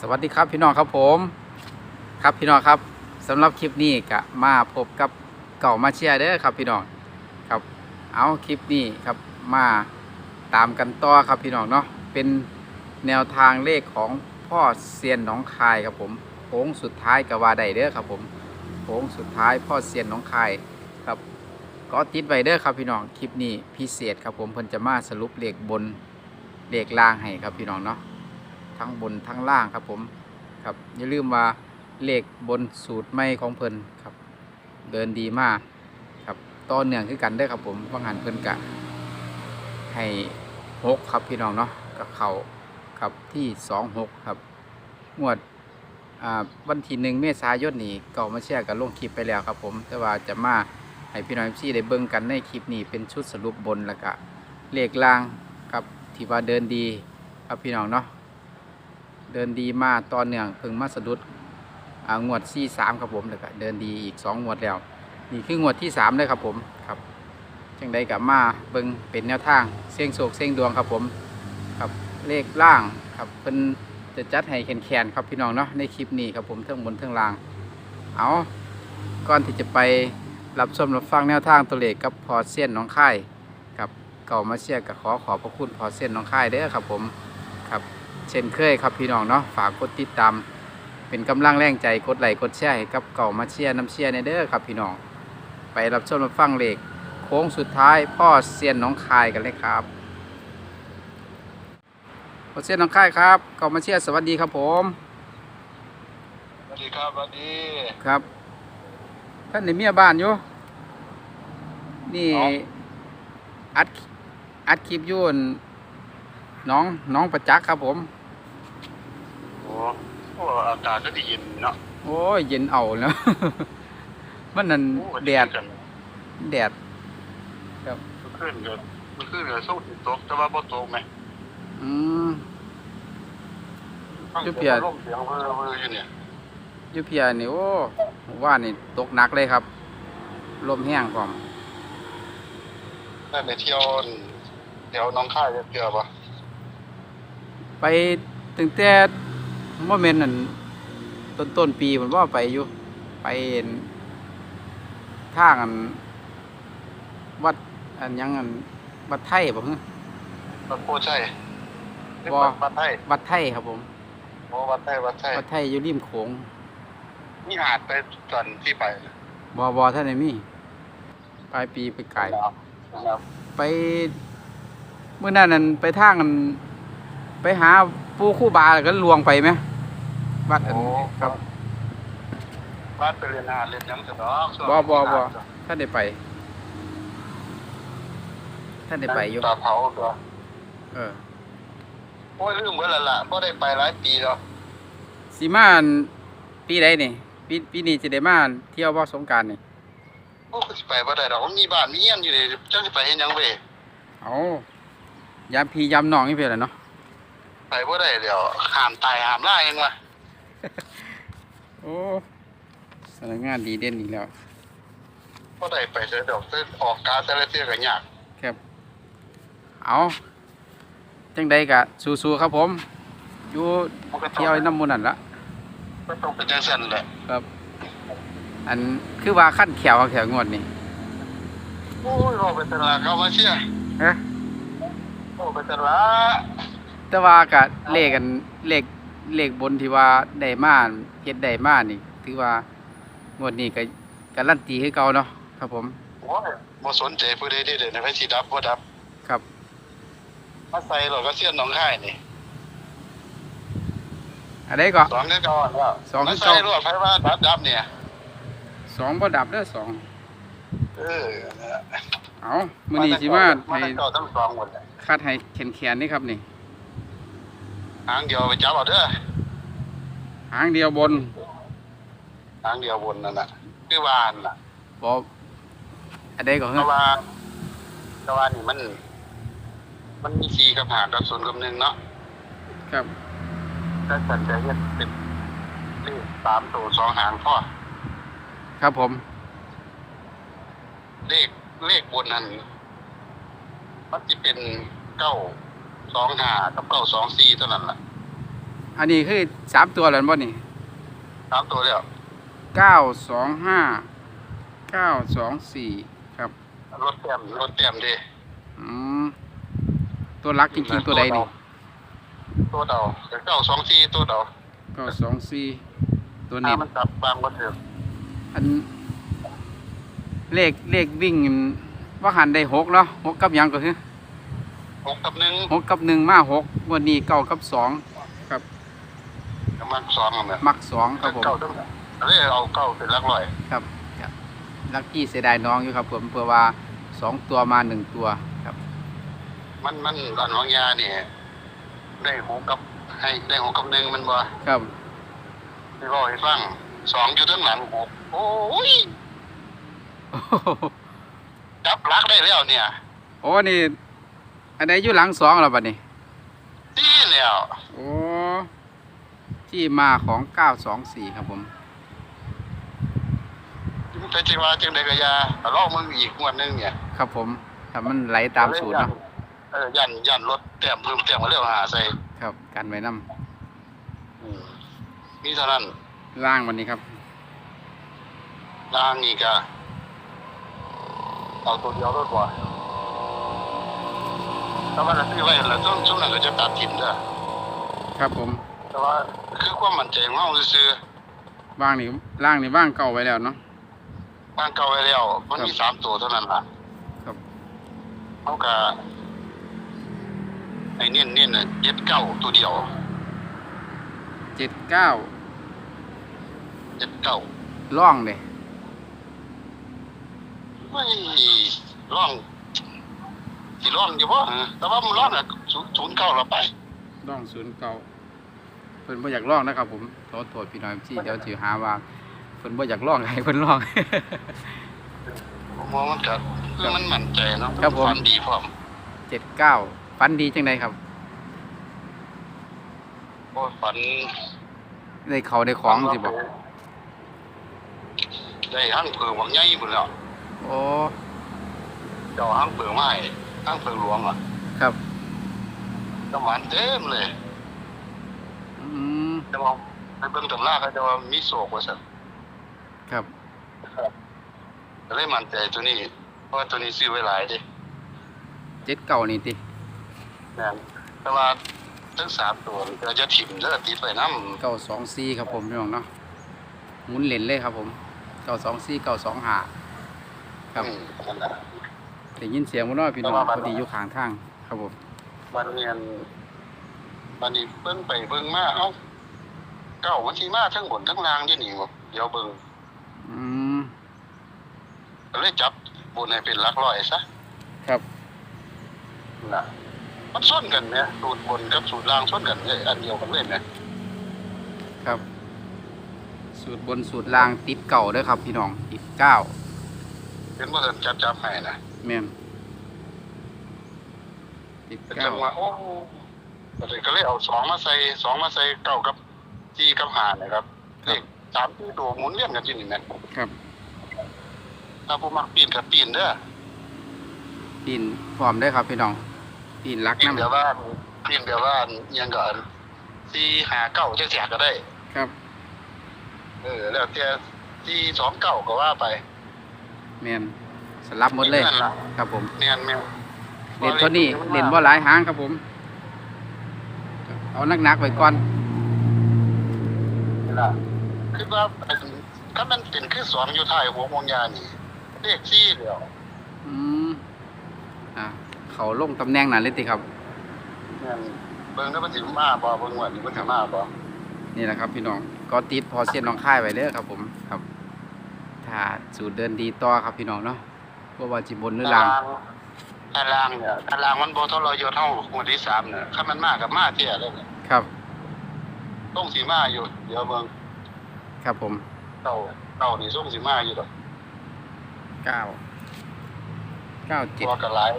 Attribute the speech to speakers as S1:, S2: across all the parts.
S1: สวัสดีครับพี่น้องครับผม ครับพี่น้องครับสำหรับคลิปนี้ก็มาพบกับเก่ามาเชียร์เด้อครับพี่น้องครับเอาคลิปนี้ครับมาตามกันต่อครับพี่น้องเนาะเป็นแนวทางเลขของพ่อเซียนหนองคายครับผมโค้งสุดท้ายกับว่าใดเด้อครับผมโค้งสุดท้ายพ่อเซียนหนองคายครับก็ติดไว้เด้อครับพี่น้องคลิปนี้พิเศษครับผมเพิ่นจะมาสรุปเลขบนเลขล่างให้ครับพี่น้องเนาะ ทั้งบนทั้งล่างครับผมครับอย่าลืมว่าเลขบนสูตรไม่ของเพิ่นครับ เดินดีมากครับต่อเนื่องคือกันเด้ครับผมว่างหันเพิ่นกะให้หกครับพี่น้องเนาะกับเขาครับที่สองหกครับงวดอ่าวันที่หนึ่งเมษายนนี้ก่ามาแชร์กับลงคลิปไปแล้วครับผม แต่ว่าจะมาให้พี่น้องพี่ได้เบิ่งกันในคลิปนี้เป็นชุดสรุปบนแล้วก็เลขล่างครับที่ว่าเดินดีครับพี่น้องเนาะ เดินดีมาต่อเนื่องเพิ่งมาสะดุดอ่างวดที่สามครับผมแล้วก็เดินดีอีกสองงวดแล้ว นี่คืองวดที่สามเลยครับผมครับจังใดกับมาเบิ่งเป็นแนวทางเสี่ยงโศกเสี่ยงดวงครับผมครับเลขล่างครับเพิ่นจะจัดให้แขนๆครับพี่น้องเนาะในคลิปนี้ครับผมเทิงบนเทิงล่าง เอาก่อนที่จะไปรับชมรับฟังแนวทางตัวเลขกับพอเซียนน้องค่ายครับเก่ามาเชียร์กับขอขอบพระคุณพอเซียนน้องค่ายเด้อครับผมครับ เช่นเคยครับพี่น้องเนาะฝากกดติดตาม เป็นกำลังแรงใจกดไลค์กดแชร์ให้กับเก่ามาเชียร์น้ำเชียร์ในเด้อครับพี่น้อง ไปรับชมรับฟังเลขโค้งสุดท้ายพ่อเซียนหน้องคายกันเลยครับพ่อเซียนหน้องคายครับเก่ามาเชียร์สวัสดีครับผม
S2: สวัสดีครับสวัสดี
S1: ครับ ท่านในเมียบ้านอยู่นี่อัดอัดคลิปอยุ่นน้องน้องประจักษ์ครับผม
S2: โอ้ โหอากาศก็ดีเย็นเนาะ
S1: โอ้ยเย็นเอาแล้ว มันนั่น
S2: โอ้
S1: แดด
S2: กัน
S1: แดด
S2: เมื่อคืนก็เมื่อคืนก็สู้ติดตกแต่ว่าบ่ตกไหม
S1: อืม
S2: ฟัง
S1: จุ๊บเพียร
S2: ร่มเสียงเว่อเว่ออยู่เนี่ย
S1: อยูเพียนี่โอ้ว่านี่ตกหนักเลยครับ ลมแห้งพร้อม
S2: ได้ไปเที่ยวแถวหน้องค่ายเที่ยวปะ
S1: ไปตั้งแต่ โมเมนต์นั่นต้นต้นปีมันว่าไปอยู่ไปเห็นทางอันวัดอันหยังอันวัดไทยบ่ฮึ
S2: วัดโพชัย
S1: บ่
S2: วัดไทย
S1: วัดไทยครับผม
S2: โอ้วัดไทยวัดไทย
S1: วัดไทยอยู่ริมโขง
S2: มีหาดไปตอนที่ไป
S1: บ่บ่ท่านได้มีปลายปีไปไกล
S2: นะครับ
S1: ไปเมื่อนั้นนั่นไปทางกันไปหา ปูคู่บาแล้วก็ลวงไปไหมวัดอัน
S2: โอ้
S1: ครับ
S2: บ้านไปเรียนหาดเรียนหยังสนอกช่วง
S1: บ่บ่บ่ ท่านได้ไป ท่านได้ไปอยู่
S2: ตาเผาตัว
S1: เออ
S2: โอ้ยลืมเมื่อไรล่ะบ่ได้ไปหลายปีแล้ว
S1: สีมาอันปีใดนี่ปีปีนี้จะได้มาเที่ยวบ่สงกรารนี่
S2: โอ้สิไปบ่ได้ดอกผมมีบ้านมีเงี้ยนอยู่นี่จังสิไปเฮ็ดหยังเว้ย
S1: เอายามพี่ยามน้องนี่เพิ่นล่ะเนาะ
S2: ไปบ่ได้เดี๋ยวห้ามตายห้ามล่าเองว่ะ
S1: โอ้สถานงานดีเด่นอีกแล้ว
S2: บ่ได้ไปเสียดอกซื้อออกการแต่ละเที่ยก็ยาก
S1: ครับ เอาจังใดก็สู้ๆครับผม อยู่
S2: มันก็ต้อ
S1: เที่ยว
S2: ง
S1: น้ำหมูนั่นละ
S2: ก็ต้องเป็นจังซั่นแหละ
S1: ครับ อันคือว่าขั้นแขวแขวงวดนี่
S2: โอ้ยบ่ไปตลาดเข้ามาเชื่อ
S1: เอ๊ะ
S2: โอ้ไปตลาด
S1: แต่ว่าก็เลขกันเลขเลขบนที่ว่าได้มาเฮ็ดได้มานี่ ถือว่างวดนี้ก็การันตีคือเก่าเนาะครับผม
S2: โอ้ยบ่สนใจผู้ใดเด้อเด้อนะไปสิดับบ่ดับ
S1: ครับ
S2: มาใส่รถก็เสียนหนองคายนี่
S1: อันใดก็
S2: สองคือเก่าอันแล้ว
S1: สองคื
S2: มา
S1: อ
S2: ใส่
S1: เก่า
S2: รถไฟว่าดับดับเนี่ย
S1: สองบ่ดับเด้อสอง
S2: เออนั่นแหละ
S1: เอามื้อนี้สิมา
S2: มา
S1: ให้
S2: ทั้งเก่าทั้งสองหมดเลย
S1: คัดให้แขนๆนี่ครับนี่
S2: หางเดียวไปจับเอาเด้อ
S1: หางเดียวบน
S2: ทางเดียวบนนั่นน่ะคือว่านั่นน่ะ
S1: บ่อันใดก็
S2: เพ
S1: เฮ้
S2: ราะว่าเพราะว่านี่มัน มันมีสี่กับหางกับศูนย์กับหนึ่งเนาะ
S1: ครับ
S2: ถ้าสันจะเฮ็ดเป็นเลขสามตัวสองหางพ่อ
S1: ครับผม
S2: เลขเลขบนนั้นมันจะเป็นเก้า สองห้ากับเก้าสองสี่เท่านั้นแหละ
S1: อันนี้คือสามตัวแล้วบ่นี่
S2: สามตัวแล้ว
S1: เก้าสองห้าเก้าสองสี่ครับ
S2: รถเต็มรถเต็มดิ
S1: อืมตัวรักจริงๆตัวใดนี่
S2: ตัวเดาเก้าสองสี่ตัวเดา
S1: เก้าสองสี่ตัว
S2: ถ้า
S1: นี้
S2: มันกลับบางก็เถอะ
S1: อันเลขเลขวิ่งว่าหันได้หกเนาะหกกับหยังก็คือ
S2: หกกับหนึ่ง
S1: หกกับหนึ่งมาหกวันนี้เก้ากับสองครับ
S2: กำลังสองอะ
S1: มักสองครับผม
S2: เก้าตั้งเลยเอาเก้าเป็นหลักร้อย
S1: ครับครับลักกี้เสียดายน้องอยู่ครับผมเพื่อว่าสองตัวมาหนึ่งตัวครับ
S2: มันมันอันของยาเนี่ยได้หกกับให้ได้หกกับหนึ่งมันบ่
S1: ครับ
S2: ที่บอกให้ฟังสองอยู่ทั้งหลังหกโอ้ย
S1: โอ้โห
S2: จับลักได้แล้วเนี่ย
S1: โอ้นี่ อันไหนอยู่หลังสองแล้วบัดนี้
S2: ดีแล้ว
S1: โอ้ที่มาของเก้าสองสี่ครับผม
S2: แต่จริงว่าจึงได้กระยาลอกมึงอีกงวดหนึงเนี่ย
S1: ครับผมถ้ามันไหลตามสูตรเนาะ
S2: เออยันยันรถแต้มเพิ่มแต้มมาเร็วหาใส่
S1: ครับ กันไว้น้
S2: อืมมีเท่านั้นำ
S1: ล่างวันนี้ครับ
S2: ล่างอีกอะเอาตัวเดียวรถบ่ แต่ว่าเราซื้อไว้แล้วช่วงช่วงนั้นก็จะตัดทิมเด้อ
S1: ครับผม
S2: แต่ว่าคือความมั่นใจของเราซื้อ
S1: ว่างนี่ล่างนี่ว่างเก่าไว้แล้วเนาะ
S2: ๆบ้านเก่าไว้แล้ว มันมีสามตัวเท่านั้นล่ะ
S1: ครับ
S2: เขาก็ไอ้เน้นเน้นน่ะเจ็ดเก้าตัวเดียว
S1: เจ็ดเก้า
S2: เจ็ดเก้า
S1: ล่องเลย
S2: ไม่ร่อง ที่ร่องอยู่บ่เออแต่ว่ามันร่องอะศูนย์ศูนย์เก้าเราไป
S1: ล่องศูนย์เก่าเพิ่นบ่อยากล่องนะครับผมโทษโทษพี่น้อยที่เดี๋ยวสิหาว่าเพิ่นบ่อยากล่องให้เพิ่นล่อง
S2: ผมมองมันก็คือมันมั่นใจเนาะ
S1: ครับผม
S2: ฝันดีพร้อม
S1: เจ็ดเก้าฟันดีจังไดครับ
S2: โอ้ฝัน
S1: ได้เขาได้ของสิบอก
S2: ได้ห้างเพิงหวังใหญ่พุ่นแล้ว
S1: โอ้
S2: เจ้าห้างเพิงไม้ห้างเพิงหลวงอะ
S1: ครับ
S2: น้ำหวานเต็มเลย
S1: อืม
S2: แต่ว่าไปเบิ่งตำราเขาจะว่ามีโศกว่าซั่น
S1: ครับ
S2: ก็เลยมั่นใจตัวนี้เพราะว่าตัวนี้ซื้อไว้หลายเด้
S1: เจ็ดเก่านี่ติ
S2: แม่นแต่ว่าทั้งสามตัวนี่ก็จะถิ่มเด้อติดไว้นำ
S1: เก้าสองสี่ครับผมพี่น้องเนาะหมุนเหรียญเลยครับผมเก้าสองสี่เก้าสองห้าครับ
S2: อืมนั่นน่ะ
S1: ได้ยินเสียงมันน้อยพี่น้อง
S2: แต่ว่า
S1: พ
S2: มัน
S1: อดีอยู่ข้างทางครับผม
S2: วันเรียนวันนี้เบิ่งไปเบิ่งมาเอ้าเก้ามันสิมาทั้งบนทั้งล่างอยู่นี่บ่เดี๋ยวเบิ่ง
S1: อืม
S2: ก็เลยจับบุญให้เป็นหลักร้อยซะ
S1: ครับ
S2: นะมันส้นกันเนี่ยสูตรบนกับสูตรล่างส้นกันเลยอันเดียวกันเลยเนี่ย
S1: ครับ สูตรบนสูตรล่างติดเก่าเด้วยครับ พี่น้องติดเก้า
S2: เป็นว่าเดินจับจับให้นะ
S1: แม่นติด
S2: เป็น
S1: เก้า
S2: จังหวะโอ้ก็เลยก็เลยเอาสองมาใส่สองมาใส่เก้ากับจีกับหาเนี่ยครับ
S1: ครั
S2: เล
S1: บ
S2: ขสามที่ตัวหมุนเวียนกันอยู่นี่แม่น
S1: ครับ
S2: ถ้าผู้มักปีนกับปีนเด้อ
S1: ปีนพร้อมได้อครับพี่น้องปีนรัก
S2: ปีน
S1: น้ำ
S2: เดี๋ยวว่าปีนเดี๋ยวว่าอิหยังก่อนสี่หาเก้าจะแจกก็ได้
S1: ครับ
S2: เออแล้วแต่ที่สองเก้าก็ว่าไป
S1: แม่น สลับหมดเลย
S2: นั่นล่ะ
S1: ครับผม
S2: เนียนแม่น
S1: เล่นตัวนี้เล่นบ่หลายหางครับผม เอานักๆไว้ก่อน
S2: นี่ล่ะคือว่าอันถ้ามันเป็นคือสองอยู่ท้ายหัววงยานี่เลขสี่เดียว
S1: อืมอ่าเขาลงตำแหน่งนั้นเลยติครับ
S2: แม่นเบิ่งแล้วมันสิมาบ่เบิ่งว่านี่มันสิมาบ่
S1: นี่แหละครับ พี่น้องก็ติดพอเส้นน้องค่ายไว้เลยครับผมครับ ถ้าสูตรเดินดีต่อครับพี่น้องเนาะ บ่ว่าจิบนหรือล่าง
S2: ตารางเนี่ยตารางมันบ่เท่าเราอยู่เท่าหัวที่สามเนี่ยถ้ามันมากับมาเที่ยเลยเนี่ย
S1: ครับ
S2: ต้องสิมาอยู่ เดี๋ยวเบิ่ง
S1: ครับผม
S2: เต้าเต้านี่ส่งสิมาอยู่ดอก
S1: เก้าเก้าเจ็ด
S2: ตัวก็หลาย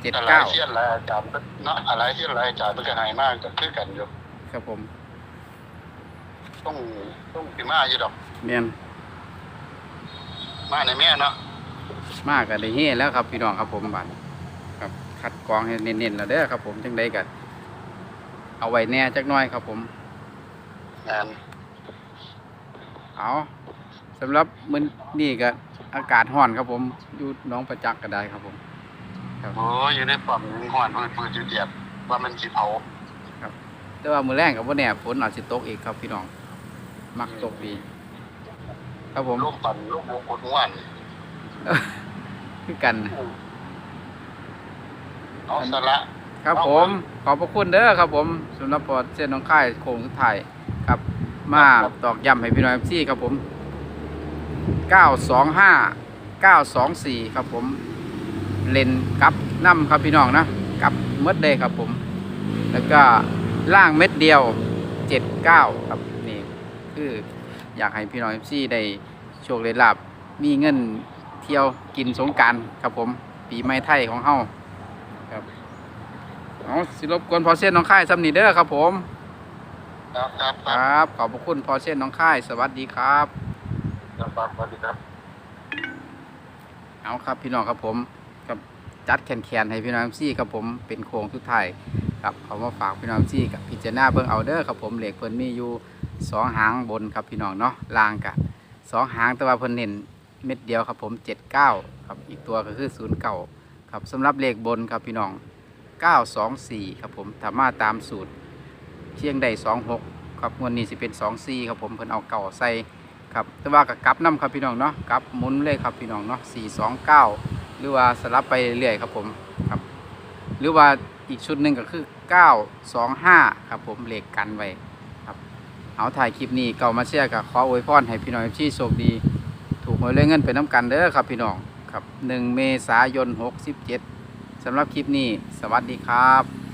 S1: เจ็ด
S2: ก็หลา
S1: เก้าย
S2: เสี้ยนหลายอาจารย์เนาะอะไรเสี้ยนหลายอาจารย์มันก็ให้มากก็คือกันอยู่
S1: ครับผม
S2: ต้องต้องสิมาอยู่ดอก
S1: เมียน
S2: มาในแม่เนาะ
S1: มากกันได้เฮ่แล้วครับพี่น้องครับผมบัดครับคัดกรองให้เน้นๆแล้วเด้อครับ ผมจังใดกันเอาไว้แน่จักหน้อยครับ ผม
S2: งาน
S1: เอาสำหรับมื้อนี้ก็อากาศร้อนครับผมอยู่หน้องประจักษ์ก็ได้ครับผม
S2: โอ้ยอยู่ในปั๊มยังหอนปืนปืนจุดเดียดว่ามันสิเผา
S1: แต่ว่ามื้อแรงก็บ่แน่ฝนอาจสิตกอีกครับพี่น้อง มักตกดี ครับผม
S2: ลูกปั่นลูกโมกุดหวาน
S1: คือกันนะ
S2: เอาสละ
S1: ครับผม ขอบพระคุณเด้อครับผมสำหรับปอดเส้นน้องค่ายโค้งสุดท้ายครับ มาตอกย้ำให้พี่น้องซี่ครับผม925 924ครับผม เลนกับน้ำครับพี่น้องนะกับเมดเลยครับผม แล้วก็ล่างเม็ดเดียว79ครับนี่คืออยากให้พี่น้องซี่ได้โชคได้ลาบมีเงินเที่ยวกินสงกรารครับผม ปีใหม่ไทยของเฮาครับเอาสิรบกวนพอเส้นน้องค่ายสำนีเด้อครับผม
S2: ครับครับ
S1: ค
S2: ครับ
S1: รับ ขอบพระคุณพอเส้นน้องค่าย สวัสดีครับ
S2: ครับครับสวัสดีครับ
S1: เอาครับพี่น้องครับผมกับจัดแคนแคนๆให้พี่น้องซี่ครับผมเป็นโครงสุดท้ายครับเขามาฝากพี่น้องซี่กับพิจารณาเบิ่งเอาเด้อครับผมเหล็กเพิ่นมีอยู่สองหางบนครับพี่น้องเนาะล่างกับสองหางแต่ว่าเพิ่นเน้น เม็ดเดียวครับผมเจ็ดเก้าครับอีกตัวก็คือศูนย์เก้าครับสำหรับเลขบนครับพี่น้องเก้าสองสี่ครับผมถามาตามสูตรเที่ยงใดสองหกครับงวดนี้สิเป็นสองสี่ครับผมเพิ่นเอาเก่าใส่ครับแต่ว่ากับกลับน้ำครับพี่น้องเนาะกลับหมุนเลยครับพี่น้องเนาะสี่สองเก้าหรือว่าสลับไปเรื่อยครับผมครับหรือว่าอีกชุดหนึ่งก็คือเก้าสองห้าครับผมเลขกันไว้ครับเอาถ่ายคลิปนี้เก่ามาเชียร์กับขออวยพรให้พี่น้องที่โชคดี หวยเลขเงินไปน้ำกันเด้อครับพี่น้องครับ 1 เมษายน 67สิบเจ็ดสำหรับคลิปนี้ สวัสดีครับ